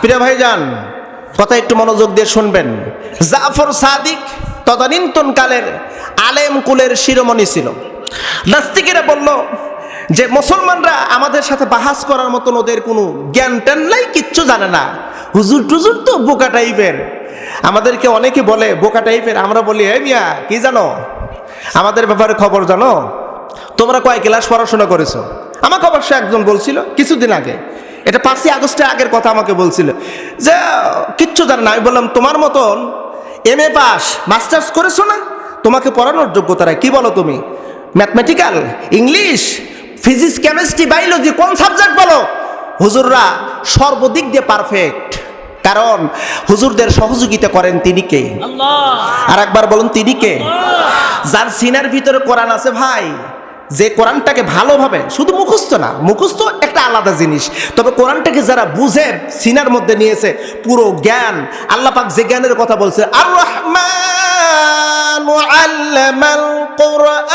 প্রিয় ভাইজান, কথা একটু মনোযোগ দিয়ে শুনবেন। জাফর সাদিক তদানীন্তন কালের আলেম কুলের শিরোমণি ছিল। নাস্তিকেরা বলল যে, মুসলমানরা আমাদের সাথে বাহাস করার মতন ওদের কোনো জ্ঞান ট্যান নাই, কিচ্ছু জানে না। হুজুর টুজুর তো বোকা টাইপের। আমাদেরকে অনেকে বলে, বোকা টাইপের। আমরা বলি হে মিয়া, কি জানো? আমাদের ব্যাপারে খবর জানো? তোমরা কয় ক্লাস পড়াশোনা করেছ? আমাকে অবশ্য একজন বলছিল, কিছুদিন আগে। এটা পাঁচই আগস্টের আগের কথা আমাকে বলছিল। যে কিচ্ছু জানে না। আমি বললাম তোমার মতন এম এ পাস মাস্টার্স করেছ না? তোমাকে পড়ানোর যোগ্যতা রায় কি বলো তুমি? Mathematical English physics chemistry biology কোন সাবজেক্ট বলো? হুজুররা সর্বদিক দিয়ে পারফেক্ট। কারণ হুজুরদের সহযোগিতা করেন তিনি কে? আর একবার বলুন তিনি কে? যার সিনার ভিতরে কোরআন আছে ভাই। যে কোরআনটাকে ভালোভাবে শুধু মুখস্থ না মুখস্থ একটা আলাদা জিনিস। তবে কোরআনটাকে যারা বুঝে সিনার মধ্যে নিয়েছে পুরো জ্ঞান আল্লাহ পাক যে জ্ঞানের কথা বলছে আর রহমান আল্লামাল কোরআন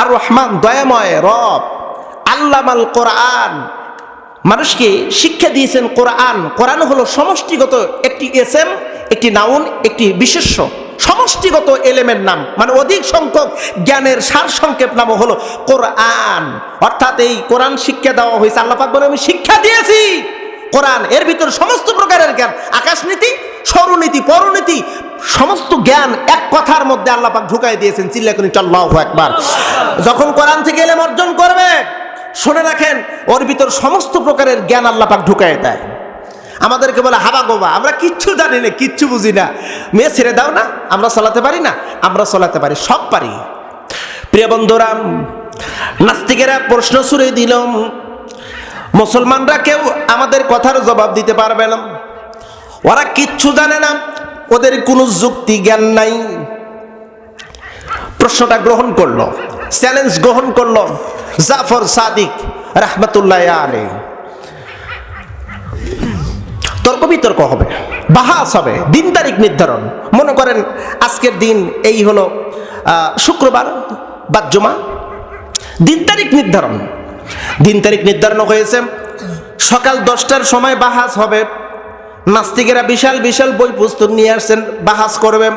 আর রহমান দয়াময় রব আল্লামাল কোরআন। মানুষকে শিক্ষা দিয়েছেন কোরআন? কোরআন হলো সমষ্টিগত একটি এসএম একটি নাউন একটি বিশেষ্য। সমষ্টিগত এলেমের নাম মানে অধিক সংখ্যক জ্ঞানের সার সংক্ষেপ নাম হলো কোরআন। অর্থাৎ এই কোরআন শিক্ষা দেওয়া হয়েছে, আল্লাহ পাক বলে আমি শিক্ষা দিয়েছি। কোরআন, এর ভিতর সমস্ত প্রকারের জ্ঞান, আকাশনীতি সৌরনীতি পরনীতি, সমস্ত জ্ঞান এক কথার মধ্যে আল্লাহ পাক ঢুকাই দিয়েছেন। চিল্লাকুনি চল্লাহ একবার যখন কোরআন থেকে এলেম অর্জন করবে, শুনে রাখেন, ওর ভিতর সমস্ত প্রকারের জ্ঞান আল্লাহ পাক ঢুকাই দেয়। আমাদেরকে বলে, হাবা গোবা আমরা কিচ্ছু জানি না, কিচ্ছু বুঝি না। মেয়ে ছেড়ে দাও না, আমরা চলাতে পারি না, আমরা চলাতে পারি, সব পারি। প্রিয় বন্ধুরা, নাস্তিকেরা প্রশ্ন ছুড়ে দিলাম মুসলমানরা কেউ আমাদের কথার জবাব দিতে পারবে না। ওরা কিচ্ছু জানে না, ওদের কোনো যুক্তি জ্ঞান নাই। প্রশ্নটা গ্রহণ করল, চ্যালেঞ্জ গ্রহণ করল জাফর সাদিক রহমতুল্লাহ আলী তর্ক বিতর্ক হবে। বাহাস হবে, দিন তারিখ নির্ধারণ। মনে করেন আজকের দিন এই হলো শুক্রবার বা জমা। দিন তারিখ নির্ধারণ। দিন তারিখ নির্ধারণ হয়েছে। সকাল দশটার সময় বাহাস হবে। নাস্তিকেরা বিশাল বিশাল বই পুস্তক নিয়ে আসছেন, বাহাস করবে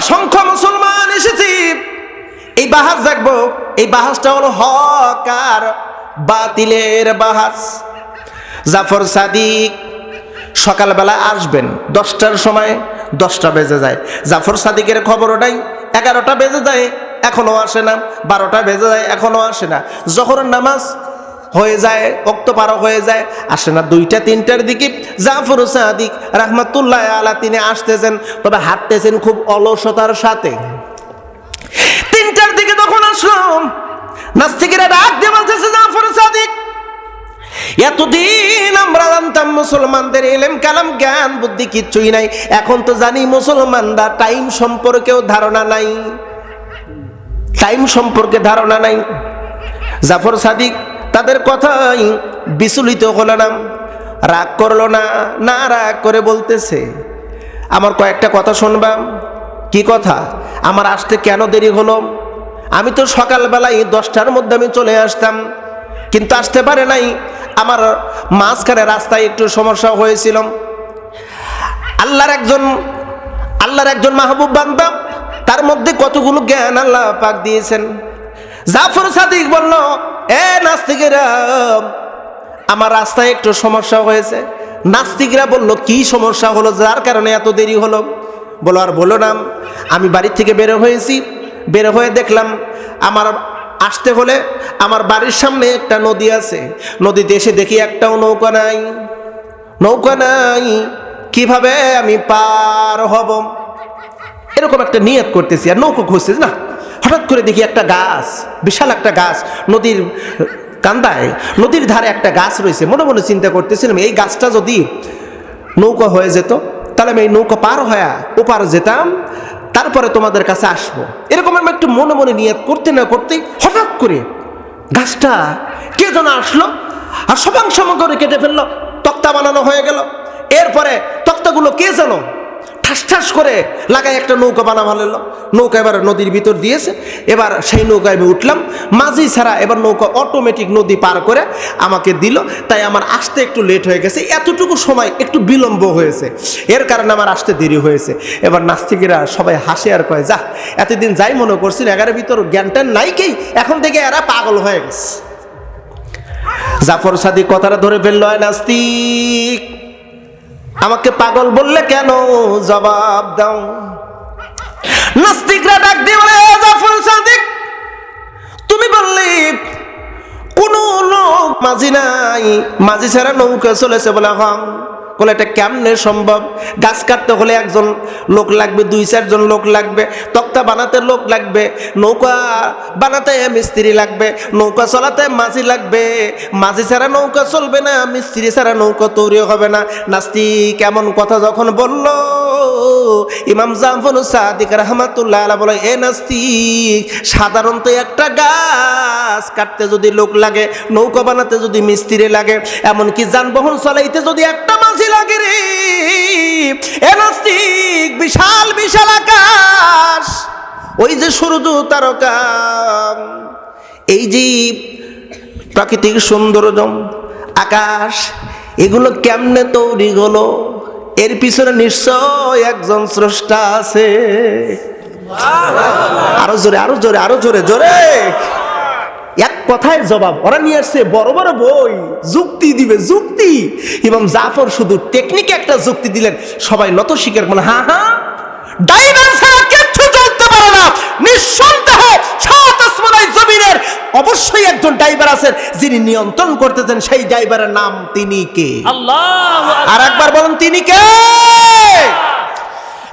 অসংখ্য মুসলমান এসেছি। এই বাহাস দেখব। এই বাহাসটা হলো হক আর বাতিলের বাহাস। জাফর সাদিক সকালবেলা আসবেন, দশটার সময় দশটা বেজে যায়। জাফর সাদিকের খবর ওটাই, এগারোটা বেজে যায়, এখনও আসে না। বারোটা বেজে যায়, এখনও আসে না। যখন নামাজ হয়ে যায় অক্ত পারো হয়ে যায়, আসে না। দুইটা, তিনটার দিকে জাফর সাদিক রাহমাতুল্লাহ আলা তিনি আসতেছেন, তবে হাঁটতেছেন খুব অলসতার সাথে। তিনটার দিকে তখন আসলাম, নাস্তিকেরা ডাক দিয়ে বলতেছে, জাফর সাদিক এতদিন আমরা জানতাম মুসলমানদের এলেম, কালাম, জ্ঞান, বুদ্ধি কিচ্ছুই নাই। এখন তো জানি মুসলমানরা টাইম সম্পর্কেও ধারণা নাই। টাইম সম্পর্কে ধারণা নাই। জাফর সাদিক তাদের কথাই বিচলিত হলো না, রাগ করল না না রাগ করে বলতেছে, আমার কয়েকটা কথা শুনবাম কি কথা? আমার আসতে কেন দেরি হলো? আমি তো সকালবেলায় দশটার মধ্যে আমি চলে আসতাম। কিন্তু আসতে পারে নাই। আমার মাঝখানে রাস্তায় একটু সমস্যা হয়েছিল। আল্লাহর একজন আল্লাহর একজন মাহবুব বান্দা, তার মধ্যে কতগুলো জ্ঞান আল্লাহ পাক দিয়েছেন। জাফর সাদিক বলল, এ নাস্তিকেরা, আমার রাস্তায় একটু সমস্যা হয়েছে। নাস্তিকরা বলল, কি সমস্যা হলো? যার কারণে এত দেরি হলো? বলো, আর বলো না, আমি বাড়ির থেকে বের হয়েছি। বের হয়ে দেখলাম, আমার আসতে হলে আমার বাড়ির সামনে একটা নদী আছে। নদীতে এসে দেখি একটাও নৌকা নাই। নৌকা নাই, কীভাবে আমি পার হব? এরকম একটা নিয়ত করতেছি আর নৌকো খুঁজতেছি না। হঠাৎ করে দেখি একটা গাছ, বিশাল একটা গাছ, নদীর কান্দায়, নদীর ধারে একটা গাছ রয়েছে। মনে মনে চিন্তা করতেছিলাম, এই গাছটা যদি নৌকা হয়ে যেত, তাহলে আমি এই নৌকা পার হয়ে ওপার যেতাম তারপরে তোমাদের কাছে আসব। এরকম আমি একটু মনে মনে নিয়ত করতে না করতেই হঠাৎ করে গাছটা কে যেন আসলো আর সবাং করে কেটে ফেলল, তক্তা বানানো হয়ে গেল। এরপরে তক্তাগুলো কে যেন ঠাস ঠাস করে লাগায় একটা নৌকা বানা ভালো নৌকা এবার নদীর ভিতর দিয়েছে। এবার সেই নৌকায় আমি উঠলাম। মাঝি ছাড়া এবার নৌকা অটোমেটিক নদী পার করে আমাকে দিল। তাই আমার আসতে একটু লেট হয়ে গেছে। এতটুকু সময় একটু বিলম্ব হয়েছে। এর কারণে আমার আসতে দেরি হয়েছে। এবার নাস্তিকেরা সবাই হাসে আর কয় যা এতদিন যাই মনে করছেন এগারো ভিতর জ্ঞানটান নাই কেই এখন থেকে এরা পাগল হয়ে গেছে। জাফর সাদিক কথাটা ধরে ফেলল হয় নাস্তিক। আমাকে পাগল বললে কেন? জবাব দাও। নাস্তিকরা ডাক দিয়ে বলে, "এ জাফর সাদিক, তুমি বললি কোন লোক মাঝি নাই। মাঝি ছাড়া নৌকা চলেছে বলে হম। বলে এটা কেমনে সম্ভব? গাছ কাটতে হলে একজন লোক লাগবে, দুই চারজন লোক লাগবে, তক্তা বানাতে লোক লাগবে, নৌকা বানাতে মিস্ত্রি লাগবে, নৌকা চলাতে মাঝি লাগবে। মাঝি ছাড়া নৌকা চলবে না, মিস্ত্রি ছাড়া নৌকা তৈরি হবে না। নাস্তি কেমন কথা যখন বলল, ইমাম জাফর সাদিক রহমাতুল্লাহ বলে, এ নাস্তিক, সাধারণত একটা গাছ কাটতে যদি লোক লাগে, নৌকা বানাতে যদি মিস্ত্রি লাগে, এমনকি যানবাহন চলাইতে যদি একটা মাঝি লাগে রে এ নাস্তিক বিশাল বিশাল আকাশ। ওই যে সূর্য তারকা, এই যে প্রাকৃতিক সৌন্দর্য আকাশ, এগুলো কেমনে তৈরি হলো? এর পিছনে নিশ্চয় একজন স্রষ্টা আছে। আরও জোরে আরও জোরে আরও জোরে জোরে। এক কথায় জবাব। ওরা নিয়ে আসছে বড় বড় বই যুক্তি দিবে যুক্তি। এবং জাফর শুধু টেকনিকে একটা যুক্তি দিলেন। সবাই নত স্বীকার মানে হ্যাঁ হ্যাঁ ডাইভার ছাড়া কিচ্ছু চলতে পারে না। নিঃসন্দেহে সাত আসমানায় জমিনের অবশ্যই একজন ড্রাইভার আছেন যিনি নিয়ন্ত্রণ করতেছেন সেই ড্রাইভারের নাম তিনি কে? আল্লাহ আর একবার বলুন তিনি কে?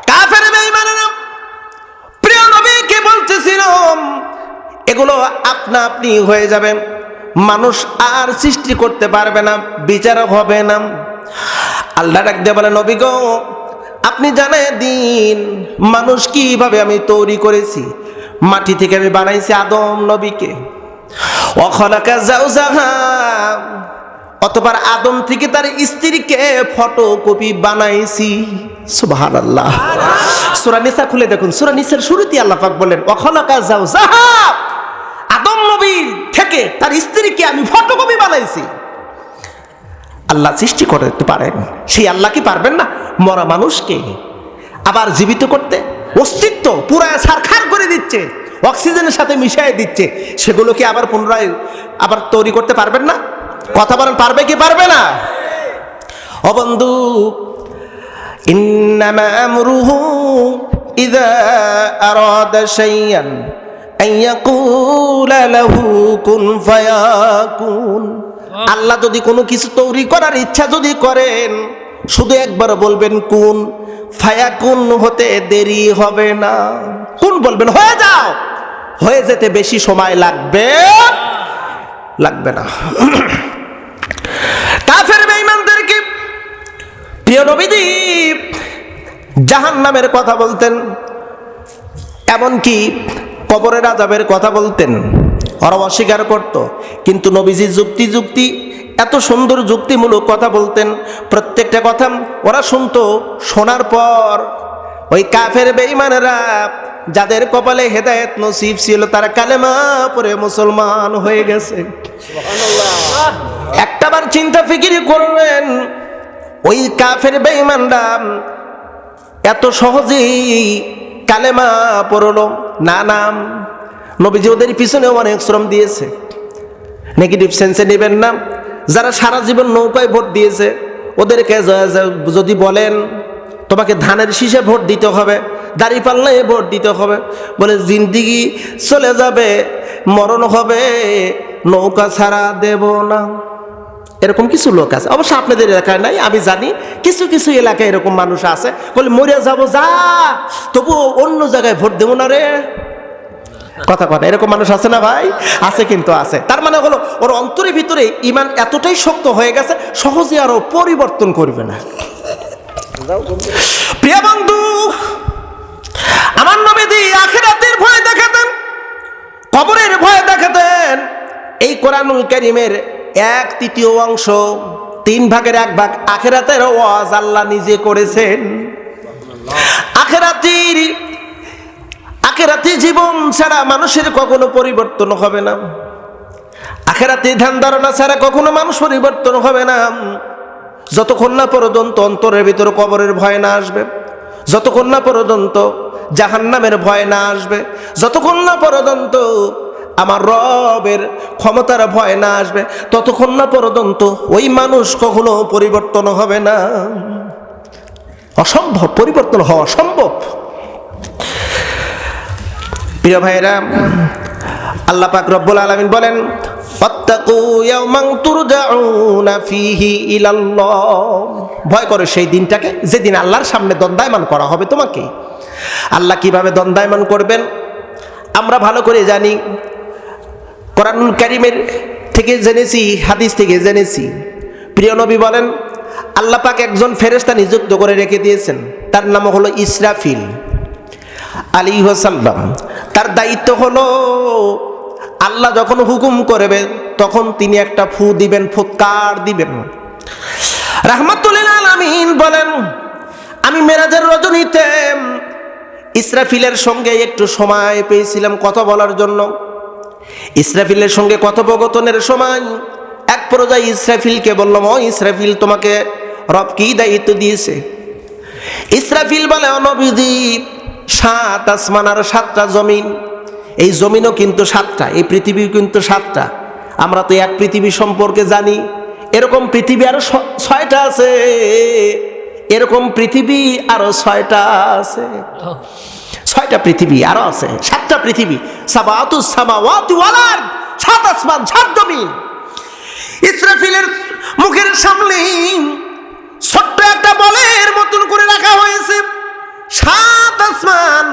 কাফের বেঈমানেরা এগুলো আপনা আপনি হয়ে যাবে। মানুষ আর সৃষ্টি করতে পারবে না, বিচারক হবে না। আল্লাহ ডাক বলে, নবী গো, আপনি জানাই দিন, মানুষ কীভাবে আমি তৈরি করেছি? মাটি থেকে আমি বানাইছি আদম নবীকে। অখলাকা যাও অতবার আদম থেকে তার স্ত্রীকে ফটোকপি বানাইছি। সুবাহান আল্লাহ সুরা নিসা খুলে দেখুন, সুরা নিসার শুরুতে আল্লাহ পাক বলেন অখলাকা যাও জাহাব নবীর থেকে তার স্ত্রীকে আমি ফটোকপি বানাইছি। আল্লাহ সৃষ্টি করতে পারেন। সেই আল্লাহ কি পারবেন না? মরা মানুষকে আবার জীবিত করতে অস্তিত্ব পুরায় সারখার করে দিচ্ছে, অক্সিজেনের সাথে মিশিয়ে দিচ্ছে। সেগুলোকে আবার পুনরায় আবার তৈরি করতে পারবেন না? কথা বলেন, পারবে কি পারবে না? ও বন্ধু, ইন্নামা আমরুহু ইযা আরাদা শাইয়ান আল্লাহ যদি কোনো কিছু তৈরি করার ইচ্ছা যদি করেন শুধু একবার বলবেন কোন। ফায়াকুন হতে দেরি হবে না। কোন বলবেন হয়ে যাও। হয়ে যেতে বেশি সময় লাগবে। লাগবে না। কাফের বেঈমানদেরকে প্রিয় নবীজি জাহান নামের কথা বলতেন। এমনকি কবরের আজাবের কথা বলতেন। ওরা অস্বীকার করত। কিন্তু নবীজি যুক্তি যুক্তি এত সুন্দর যুক্তিমূলক কথা বলতেন। প্রত্যেকটা কথা ওরা শুনতো। শোনার পর ওই কাফের বেঈমানেরা যাদের কপালে হেদায়েত নসিব ছিল তারা কালেমা পরে মুসলমান হয়ে গেছে। একটাবার চিন্তা ফিকিরি করবেন ওই কাফের বেঈমানরা এত সহজেই কালেমা পড়ল, না নাম। নবীজি ওদের পিছনে অনেক শ্রম দিয়েছে। নেগেটিভ সেন্সে নেবেন না। যারা সারা জীবন নৌকায় ভোট দিয়েছে, ওদেরকে যদি বলেন, তোমাকে ধানের শীষে ভোট দিতে হবে, দাড়ি পাল্লায় ভোট দিতে হবে। বলে, জিন্দিগি চলে যাবে, মরণ হবে, নৌকা ছাড়া দেব না। এরকম কিছু লোক আছে। অবশ্য আপনাদের এলাকায় নাই, আমি জানি। কিছু কিছু এলাকায় এরকম মানুষ আছে। বলে মরে যাব যা তবু অন্য জায়গায় ভোট দেবো না রে। কথা কথা এরকম মানুষ আছে না ভাই? আছে কিন্তু আছে। তার মানে হলো, ওর অন্তরের ভিতরে ইমান এতটাই শক্ত হয়ে গেছে, সহজে আরও পরিবর্তন করবে না। প্রিয় বন্ধু, আমার নবীদি আখেরাতের ভয় দেখাতেন, কবরের ভয় দেখাতেন, এই কোরআনুল করিমের এক তৃতীয় অংশ, তিন ভাগের এক ভাগ। আখেরাতের ওয়াজ আল্লাহ নিজে করেছেন। আখেরাতির, আখেরাতি জীবন ছাড়া মানুষের কখনো পরিবর্তন হবে না। আখেরাতি ধ্যান ধারণা ছাড়া কখনো মানুষ পরিবর্তন হবে না। যতক্ষণ না পর্যন্ত অন্তরের ভিতর কবরের ভয় না আসবে, যতক্ষণ না পর্যন্ত জাহান্নামের ভয় না আসবে, যতক্ষণ না পর্যন্ত আমার রবের ক্ষমতার ভয় না আসবে, ততক্ষণ না পর্যন্ত ওই মানুষ কখনো পরিবর্তন হবে না। অসম্ভব, পরিবর্তন হওয়া সম্ভব প্রিয় ভাইরা আল্লাহ পাক রব্বুল আলামিন বলেন ভয় করো সেই দিনটাকে, যেদিন আল্লাহর সামনে দণ্ডায়মান করা হবে তোমাকে। আল্লাহ কীভাবে দণ্ডায়মান করবেন? আমরা ভালো করে জানি কোরআনুল কারিমের থেকে জেনেছি, হাদিস থেকে জেনেছি। প্রিয় নবী বলেন, আল্লাহ পাক একজন ফেরেস্তা নিযুক্ত করে রেখে দিয়েছেন। তার নাম হলো ইসরাফিল আলী সাল্লাম তার দায়িত্ব হলো, আল্লাহ যখন হুকুম করবে, তখন তিনি একটা ফু দিবেন, ফুৎকার দিবেন। রাহমাতুল্লিল আলামিন বলেন, আমি মেরাজের রজনীতে ইসরাফিলের সঙ্গে একটু সময় পেয়েছিলাম কথা বলার জন্য। ইসরাফিলের সঙ্গে কথোপকথনের সময় এক পর্যায়ে ইসরাফিলকে বললাম ও ইসরাফিল, তোমাকে রব কি দায়িত্ব দিয়েছে? ইসরাফিল বলে অনবিধি সাত আসমান আর সাতটা জমিন। এই জমিনও কিন্তু সাতটা, এই পৃথিবী কিন্তু সাতটা। আমরা তো এক পৃথিবী সম্পর্কে জানি। এরকম পৃথিবী আরও ছয়টা আছে। এরকম পৃথিবী আরও ছয়টা আছে। ছয়টা পৃথিবী আরও আছে, সাতটা পৃথিবী। সাত সাত জমিন। ইসরাফিলের মুখের সামনে ছোট্ট একটা বলের মতন করে রাখা হয়েছে। সাত আসমান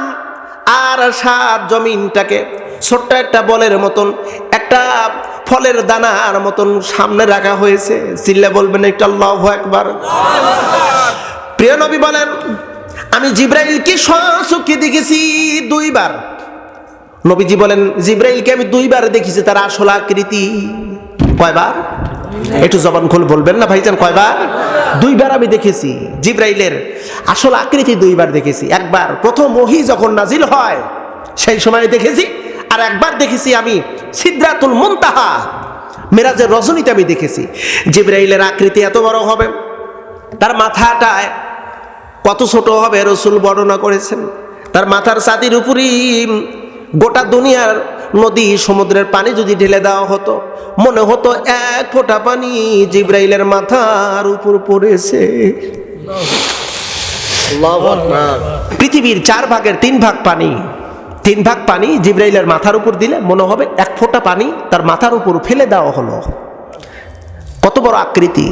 আর সাত জমিনটাকে ছোট্ট একটা বলের মতন, একটা ফলের দানার মতন সামনে রাখা হয়েছে। চিল্লা বলবেন একটা আল্লাহ একবার প্রিয় নবী বলেন আমি জিব্রাইলকে সচক্ষে দেখেছি দুইবার। নবীজি বলেন, জিব্রাইলকে আমি দুইবার দেখেছি, তার আসল আকৃতি। কয়বার? একটু জবান খুল বলবেন না ভাইজান, কয়বার? দুইবার আমি দেখেছি, জিব্রাইলের আসল আকৃতি দুইবার দেখেছি। একবার প্রথম ওহি যখন নাজিল হয়, সেই সময় দেখেছি, আর একবার দেখেছি আমি সিদ্রাতুল মুনতাহা, মেরাজের রজনীতে আমি দেখেছি। জিব্রাইলের আকৃতি এত বড় হবে, তার মাথাটায় কত ছোট হবে রসুল বর্ণনা করেছেন। তার মাথার ছাতির উপরই গোটা দুনিয়ার নদী সমুদ্রের পানি যদি ঢেলে দেওয়া হতো মনে হতো এক ফোঁটা পানি জিব্রাইলের মাথার উপর পড়েছে। পৃথিবীর চার ভাগের তিন ভাগ পানি তিন ভাগ পানি জিব্রাইলের মাথার উপর দিলে মনে হবে এক ফোঁটা পানি তার মাথার উপর ফেলে দেওয়া হলো। কত বড় আকৃতি।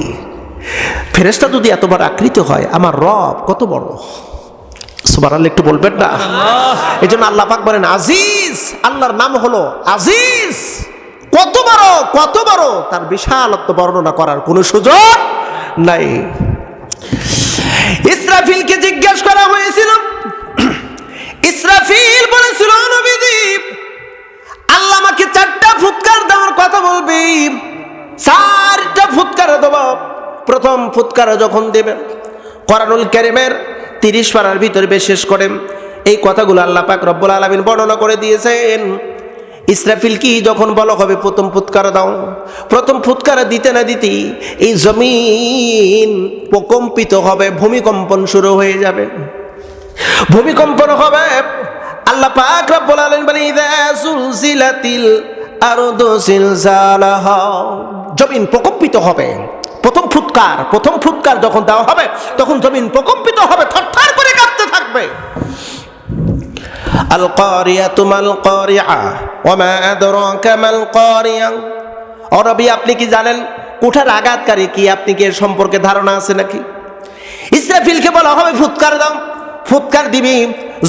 ফেরেস্তা যদি এতবার আকৃতি হয় আমার রব কত বড়। সুবার একটু বলবেন না? এই জন্য আল্লাহ পাক বলেন আজিজ আল্লাহর নাম হলো আজিজ। কত বড় কত বড় তার বিশালত্ব বর্ণনা করার কোনো সুযোগ নাই। ইসরাফিলকে জিজ্ঞেস করা হয়েছিল। ইসরাফিল বলেছিল নবীজি আল্লাহ আমাকে চারটা ফুৎকার দেওয়ার কথা বলবি। চারটা ফুৎকার দেব। প্রথম ফুৎকার যখন দেবে করানুল কারিমের তিরিশ পারার ভিতরে বিশেষ করে। এই কথাগুলো আল্লাহ পাক রব্বুল আলমিন বর্ণনা করে দিয়েছেন। ইসরাফিল কি যখন বলা হবে, প্রথম ফুৎকার দাও। প্রথম ফুৎকার দিতে না দিতেই এই জমিন প্রকম্পিত হবে, ভূমিকম্পন শুরু হয়ে যাবে। ভূমিকম্পন হবে, আল্লাহ পাক রব্বুল আলামিন বলে ইযা সুলসিলাতিল জমিন প্রকম্পিত হবে। প্রথম ফুৎকার প্রথম ফুৎকার যখন দেওয়া হবে, তখন জমিন প্রকম্পিত হবে, থরথর করে কাঁপতে থাকবে। আল কারিয়া ওয়া মা আদরাকা মাল কারিয়া। ও আপনি কি জানেন কুঠার আঘাতকারী কি? আপনি কি এর সম্পর্কে ধারণা আছে নাকি? ইসরাফিলকে বলা হবে, ফুৎকার দাও। ফুৎকার দিবি,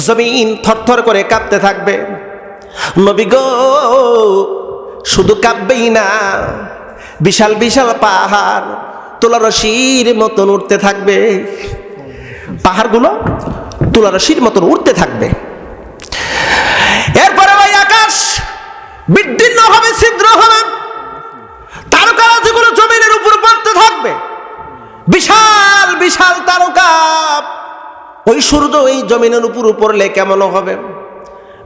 জমিন থরথর করে কাঁপতে থাকবে। নবী গো, শুধু কাঁপবেই না, বিশাল বিশাল পাহাড় তুলারশির মতন উঠতে থাকবে। পাহাড়গুলো তুলারশির মতন উঠতে থাকবে। এরপরে ভাই আকাশ বিদীর্ণ হবে, ছিদ্র হবে। তারকারাজিগুলো জমিনের উপর পড়তে থাকবে। বিশাল বিশাল তারকা। ওই সূর্য এই জমিনের উপর পড়লে কেমন হবে?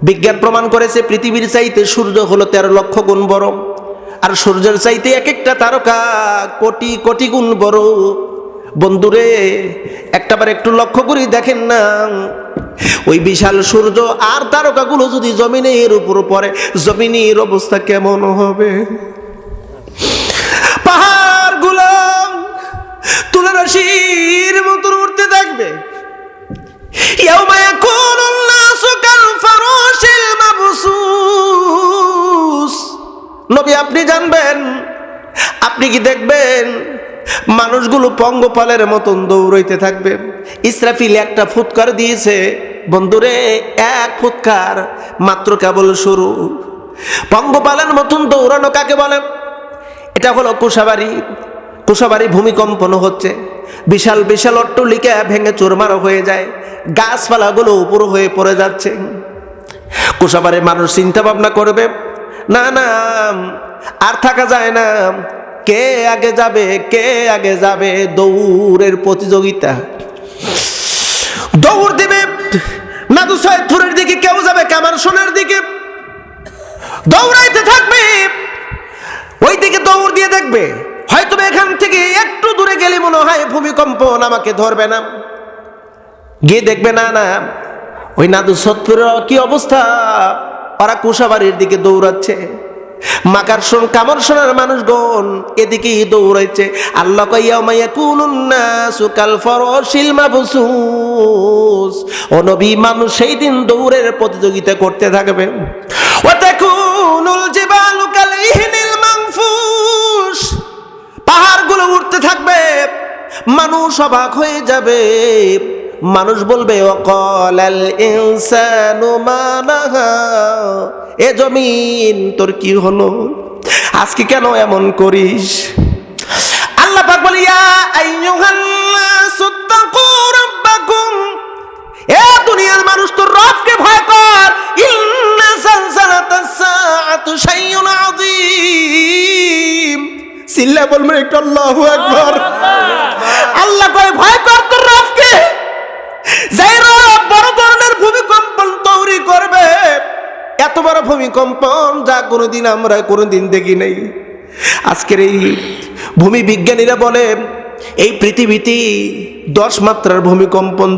বিজ্ঞান প্রমাণ করেছে, পৃথিবীর চাইতে সূর্য হলো তেরো লক্ষ গুণ বড়। আর সূর্যের চাইতে এক একটা তারকা কোটি কোটি গুণ বড়। বন্ধুরে, একটাবার একটু লক্ষ্য করি দেখেন না। ওই বিশাল সূর্য আর তারকাগুলো যদি জমিনের উপর পড়ে, জমিনের অবস্থা কেমন হবে? পাহাড়গুলো তুলারাশির মতো উঠতে থাকবে। ইয়াও মায়া কোন নবী, আপনি জানবেন, আপনি কি দেখবেন, মানুষগুলো পঙ্গপালের মতন দৌড়াইতে থাকবে। ইসরাফিল একটা ফুৎকার দিয়েছে, বন্ধুরে, এক ফুৎকার মাত্র কেবল শুরু। পঙ্গপালের মতন দৌড়ানো কাকে বলে? এটা হলো কুশাবাড়ি কুশাবাড়ি ভূমিকম্পন হচ্ছে। বিশাল বিশাল অট্টলিকা ভেঙে চোরমার হয়ে যায়। গাছপালাগুলো উপর হয়ে পড়ে যাচ্ছে। কুশাবাড়ির মানুষ চিন্তা ভাবনা করবে না না, আর থাকা যায় না। কে আগে যাবে, কে আগে যাবে দৌড়ের প্রতিযোগিতা। দৌড় দিবে নাদু সৈয়দপুরের দিকে, কেউ যাবে কামার সোনার দিকে। দৌড়াইতে থাকবে ওই দিকে দৌড় দিয়ে দেখবে। হয়তো এখান থেকে একটু দূরে গেলে মনে হয় ভূমিকম্পন আমাকে ধরবে না। গিয়ে দেখবে, না না, ওই নাদু সত্তরের কি অবস্থা? ওরা কুশাবাড়ির দিকে দৌড়াচ্ছে। মাকার শোন, কামর সোনার মানুষগণ এদিকেই দৌড়াইছে। আল্লাহ কইয়া মাইয়া কুনুন্না সুকাল ফরশিল মাবসুস। ও নবী, মানুষ সেই দিন দৌড়ের প্রতিযোগিতা করতে থাকবে। ও তাকুনুল জিবালু কালাইহিনিল মানফুস। পাহাড়গুলো উঠতে থাকবে, মানুষ অবাক হয়ে যাবে। মানুষ বলবে অকল আল ইনসানু মালাহা এ জমিন তোর কি হলো? আজকে কেন এমন করিস? আল্লাহ পাক বলে, ইয়া আইয়ুহান নাসু তাকু রাব্বাকুম, এ দুনিয়ার মানুষ, তোর রবকে ভয় কর। ইন্না সালসালাতাস সাআতু শাইউন আযীম। সিল্লা বলবেন একটু আল্লাহু আকবার। আল্লাহ এত বড় ভূমিকম্পন যা কোনোদিন আমরা কোনোদিন দেখি নাই। আজকের এই ভূমি বিজ্ঞানীরা বলে, এই পৃথিবীতে দশ মাত্রার ভূমিকম্পন